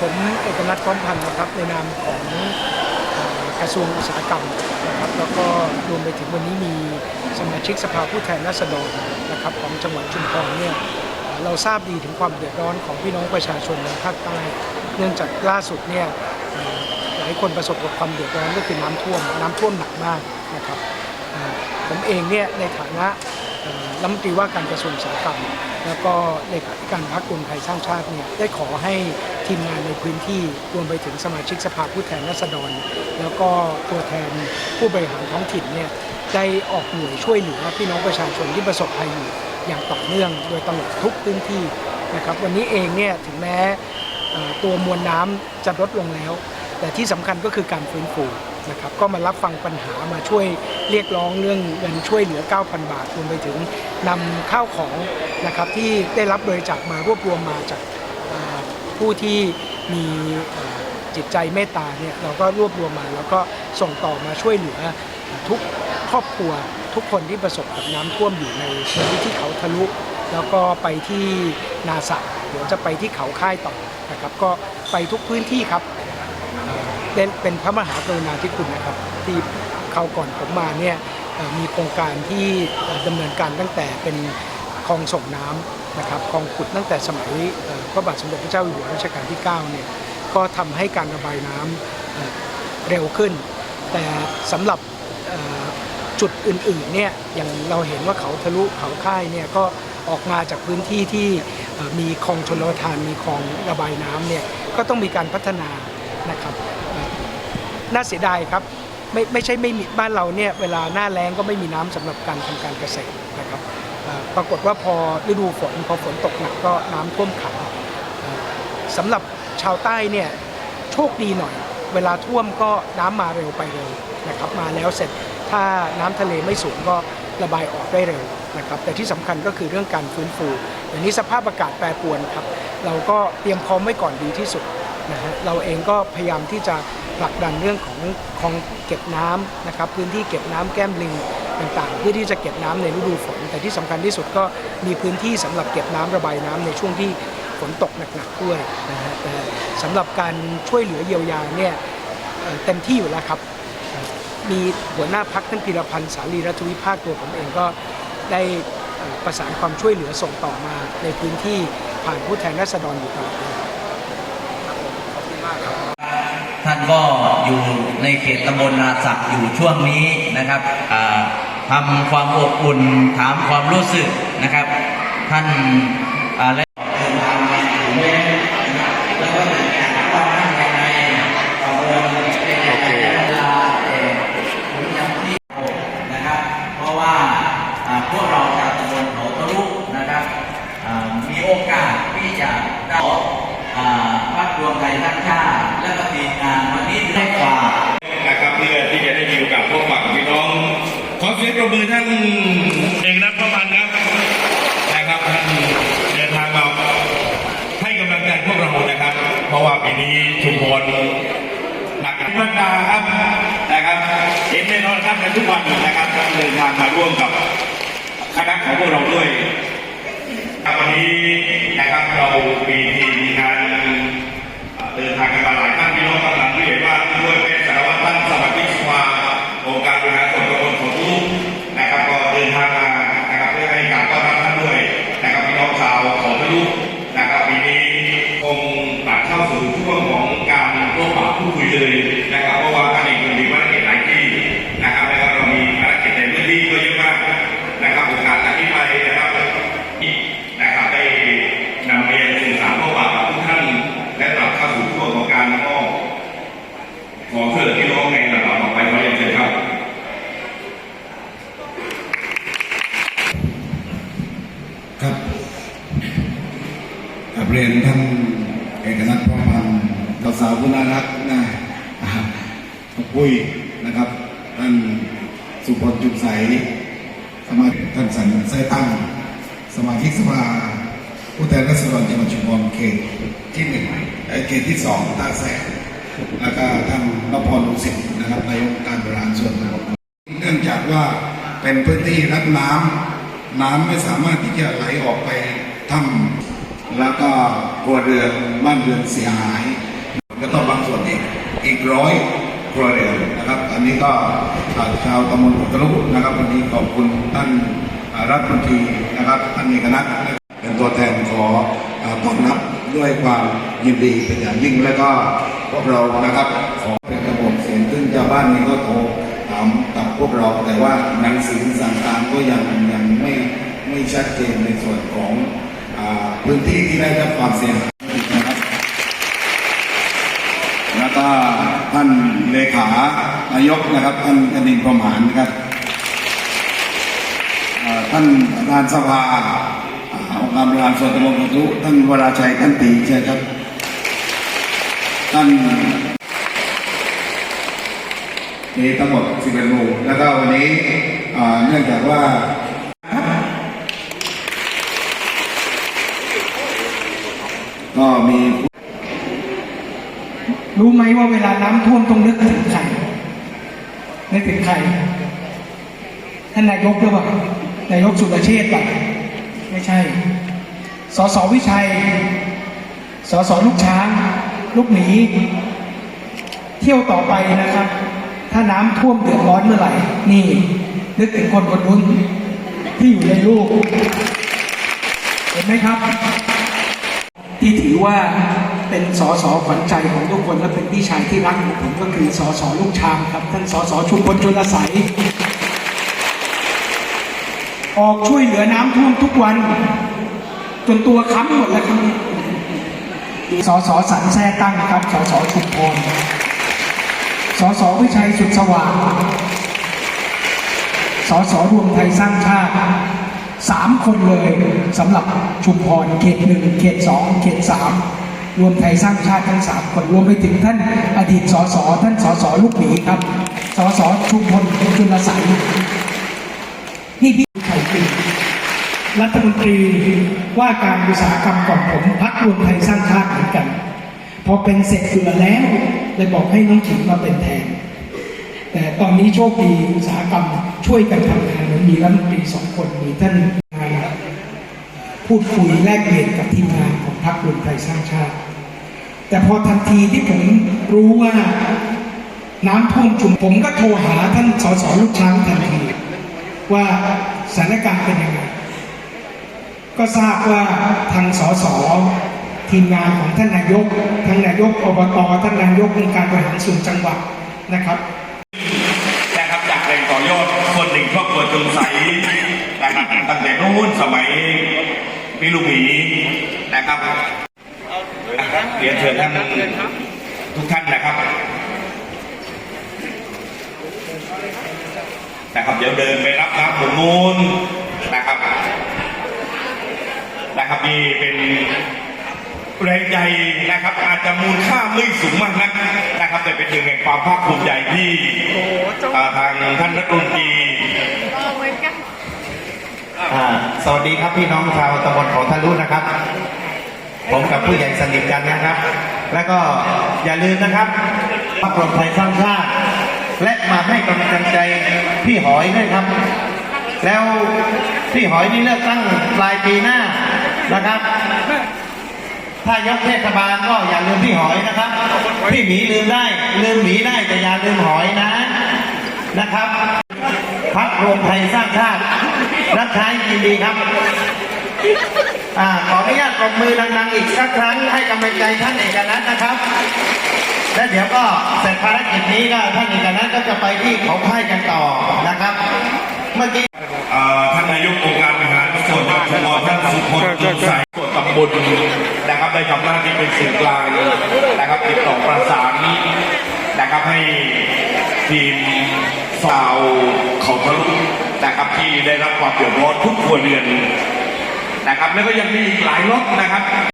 ผมเอกนัทพร้อมพันธ์นะครับในนามของกระทรวงอุตสาหกรรมนะครับแล้วก็รวมไปถึงวันนี้มีสมาชิกสภาผู้แทนราษฎรนะครับของจังหวัดชุมพรเนี่ยเราทราบดีถึงความเดือดร้อนของพี่น้องประชาชนในภาคใต้เนื่องจากล่าสุดเนี่ยหลายคนประสบกับความเดือดร้อนก็คือน้ำท่วมน้ำท่วมหนักมากนะครับผมเองเนี่ยในฐานะ รัฐมนตรีว่าการกระทรวงอุตสาหกรรม แล้วก็เลขาธิการพรรครวมไทยสร้างชาติเนี่ยได้ขอให้ทีมงานในพื้นที่รวมไปถึงสมาชิกสภาผู้แทนราษฎร แล้วก็ตัวแทนผู้บริหารท้องถิ่นเนี่ยได้ออกหน่วยช่วยเหลือพี่น้องประชาชนที่ประสบภัยอยู่อย่างต่อเนื่อง โดยตลอดทุกพื้นที่นะครับวันนี้เองเนี่ยถึงแม้ตัวมวลน้ำจะลดลงแล้ว แต่ที่สำคัญก็คือการฟื้นฟูนะครับก็มารับฟังปัญหามาช่วยเรียกร้องเรื่องเงินช่วยเหลือ 9,000 บาทรวมไปถึงนำข้าวของนะครับที่ได้รับบริจาคมารวบรวมมาจากผู้ที่มีจิตใจเมตตาเนี่ยเราก็รวบรวมมาแล้วก็ส่งต่อมาช่วยเหลือทุกครอบครัวทุกคนที่ประสบกับน้ำท่วมอยู่ในพื้นที่ที่เขาทะลุ แล้วก็ไปที่นาสักเดี๋ยวจะไปที่เขาค่ายต่อนะครับก็ไปทุกพื้นที่ครับ เป็นเป็นพระมหากรุณาธิคุณนะครับ ที่เขาวก่อนผมมาเนี่ยมีโครงการที่เอ่อดำเนินการตั้งแต่เป็นคลองส่งน้ำนะครับคลองขุดตั้งแต่สมัยพระบาทสมเด็จพระเจ้าอยู่หัวรัชกาลที่9เนี่ยก็ทำให้การระบายน้ำเอ่อเร็วขึ้น แต่สำหรับจุดอื่นๆเนี่ยอย่างเราเห็นว่าเขาทะลุเขาค่ายเนี่ยก็ออกมาจากพื้นที่ที่มีคลองชลประทานมีคลองระบายน้ำเนี่ยก็ต้องมีการพัฒนานะครับ น่าเสียดายครับไม่ไม่ใช่ไม่มีบ้านเราเนี่ยเวลาหน้าแล้งก็ไม่มีน้ำสำหรับการทำการเกษตรนะครับปรากฏว่าพอฤดูฝนพอฝนตกหนักก็น้ำท่วมขังเอ่อสำหรับชาวใต้เนี่ยโชคดีหน่อย เวลาท่วมก็น้ำมาเร็วไปเร็วนะครับมาแล้วเสร็จถ้าน้ำทะเลไม่สูงก็ระบายออกได้เร็วนะครับแต่ที่สำคัญก็คือเรื่องการฟื้นฟูอย่างนี้สภาพอากาศแปรปรวนครับ เราก็เตรียมพร้อมไว้ก่อนดีที่สุดนะฮะเราเองก็พยายามที่จะ ผลักดันเรื่องของของเก็บน้ำนะครับพื้นที่เก็บน้ำแก้มลิงต่างๆ เพื่อที่จะเก็บน้ำในฤดูฝน แต่ที่สำคัญที่สุดก็มีพื้นที่สำหรับเก็บน้ำระบายน้ำในช่วงที่ฝนตกหนักๆด้วยนะฮะสำหรับการช่วยเหลือเยียวยาเนี่ยเต็มที่อยู่แล้วครับ มีหัวหน้าพักท่านพีรพันธ์สารีรัฐวิภาคตัวผมเองก็ได้ประสานความช่วยเหลือส่งต่อมาในพื้นที่ผ่านผู้แทนราษฎรอยู่ตลอดเลา ท่านก็อยู่ในเขตตำบลนาศักอยู่ช่วงนี้นะครับทำความอบอุ่นถามความรู้สึกนะครับ ท่านอ่าและเดินทางมาถึงนะครับแล้วก็เป็นการว่านั่งภายในตำบลเป็นการใช้เวลาแต่ผมย้ำที่นะครับเพราะว่าพวกเราชาวตำบลเขาทะลุนะครับมีโอกาสที่จะได้อ่าพักรวมไทยสร้าง บมือท่านเอกนัทพระพันธ์ครับนะครับท่านเดินทางมาให้กำลังใจพวกเรานะครับ เพราะว่าปีนี้ชุมพรหนักมากครับนะครับเห็นแน่นอนครับในทุกวันนะครับเดินทางมาร่วมกับคณะของพวกเราด้วยวันนี้นะครับเรามีทีมงานเดินทางกันมาหลายท่าน ครับกับเรียนท่านเอกนัทพร้อมพันธ์เราสาวผู้น่ารักนะอ่าขอบคุยนะครับ ท่านสุพลจุมใสสมาชิกท่านสันไส้ตั้ง สมาชิกสภาผู้แทนราษฎรจังหวัดชุมพรเขตที่หนึ่งเขตที่สองตาแสนแล้วก็ท่านนพรลุสิทธิ์นะครับนายกการบริหารส่วนตำบลเนื่องจากว่าเป็นพื้นที่รับน้ำ น้ำไม่สามารถที่จะไหลออกไปทแล้วก็ครัวเรือนบ้านเรือนเสียหาย ก็ต้องบางส่วนอีกอีกร้อยครัวเรือนนะครับ อันนี้ก็ชาวตำบลปุตลุนะครับวันนี้ขอบคุณท่านรัฐมนตรีนะครับท่านเอกนัทเป็นตัวแทนขอต้อนรับด้วยความยินดีเป็นอย่างยิ่งแล้วก็พวกเรานะครับขอเป็นระบบเสียงซึ่งชาวบ้านนี้ก็โทร มกับพวกเรา แต่ว่าหนังสือสั่งการก็ยังยังไม่ไม่ชัดเจนในส่วนของอพื้นที่ที่ได้รับความเสียหายนะครับ แล้วก็ท่านเลขานายกนะครับท่านกนินพรหมานนะครับท่านประธานสภาองค์การบริหารส่วนตำบลกระทุท่านวราชัยท่านตีเชิญครับ ท่าน มีทั้งหมด 11หมู่แล้วก็วันนี้เนื่องจากว่าก็มีรู้ไหมว่าเวลาน้ำท่วมต้องนึกถึงใครนึกถึงใครท่านนายกหรือเปล่านายกสุรเชษฐ์ป่ะไม่ใช่สสวิชัยสสลูกช้าง ลูกหมี เที่ยวต่อไปนะครับ ถ้าน้ำท่วมเดือดร้อนเมื่อไหร่ นี่ นึกถึงคนคนนู้นที่อยู่ในรูป เห็นไหมครับ ที่ถือว่าเป็นสสขวัญใจของทุกคนและเป็นพี่ชายที่รักของผมก็คือสสลูกชามครับ ท่านสสชุมพลชลสายออกช่วยเหลือน้ำท่วมทุกวัน จนตัวค้ำหมดแล้วครับสสสันแท้ตั้งครับสสชุมพล สสวิชัยสุดสว่าง สสรวมไทยสร้างชาติสามคนเลยสำหรับชุมพรเขตหนึ่งเขตสองเขตสามรวมไทยสร้างชาติทั้งสามคนรวมไปถึงท่านอดีตสสท่านสสลูกหมีครับสสชุมพลจุลสัยนี่พี่ไข่ปีรัฐมนตรีว่าการอุตสาหกรรมก่อนผมพักรวมไทยสร้างชาติเหมือนกัน พอเป็นเสร็จเกลือแล้วเลยบอกให้น้องขิงมาเป็นแทน แต่ตอนนี้โชคดีอุตสาหกรรมช่วยกันทำงานมีรัฐมนตรีสองคนมีท่านนายพูดคุยแลกเปลี่ยนกับทีมงานของพรรครวมไทยสร้างชาติ แต่พอทันทีที่ผมรู้ว่าน้ำท่วมชุมผมก็โทรหาท่านสสลูกช้างทันทีว่าสถานการณ์เป็นยังไง ก็ทราบว่าทางสส ทีมงานของท่านนายกทางนายกอบตท่านนายกองค์การบริหารส่วนจังหวัดนะครับนะครับจากแรงต่อยอดคนหนึ่งครอบครัวจงใสนะครับตั้งแต่นู้นสมัยพี่ลูกหมีนะครับเรียนเชิญท่านทุกท่านนะครับนะครับเดี๋ยวเดินไปรับน้ำตรงนู้นนะครับนะครับนี่เป็น แรงใจนะครับอาจจะมูลค่าไม่สูงมากนักนะครับ แต่เป็นหนึ่งแห่งความภาคภูมิใจที่อ่าทางท่านรัฐมนตรีอ่าสวัสดีครับพี่น้องชาวตำบลเขาทะลุนะครับ ผมกับผู้ใหญ่สนิทกันนะครับ แล้วก็อย่าลืมนะครับพรรครวมไทยสร้างชาติ และมาให้กำลังใจพี่หอยด้วยครับ แล้วพี่หอยนี่เลือกตั้งปลายปีหน้านะครับ ถ้ายกเทศบาลก็อย่าลืมพี่หอยนะครับ พี่หมีลืมได้ ลืมหมีได้แต่อย่าลืมหอยนะนะครับพักรวมไทยสร้างชาติรับใช้ยินดีครับอ่าขออนุญาตปรบมือดังๆอีกสักครั้งให้กำลังใจท่านเอกนัทนะครับ และเดี๋ยวก็เสร็จภารกิจนี้ก็ท่านเอกนัทก็จะไปที่เขาค่ายกันต่อนะครับ เมื่อกี้เอ่อท่านนายกองค์การบริหารส่วนจังหวัดท่านสุพลจุลใสส่วนตำบลนะครับได้ทำหน้าที่เป็นสื่อกลางนะครับติดต่อประสานนะครับให้ทีมสาวเขาทะลุนะครับที่ได้รับความเดือดร้อนทุกครัวเรือนนะครับแล้วก็ยังมีอีกหลายรถนะครับ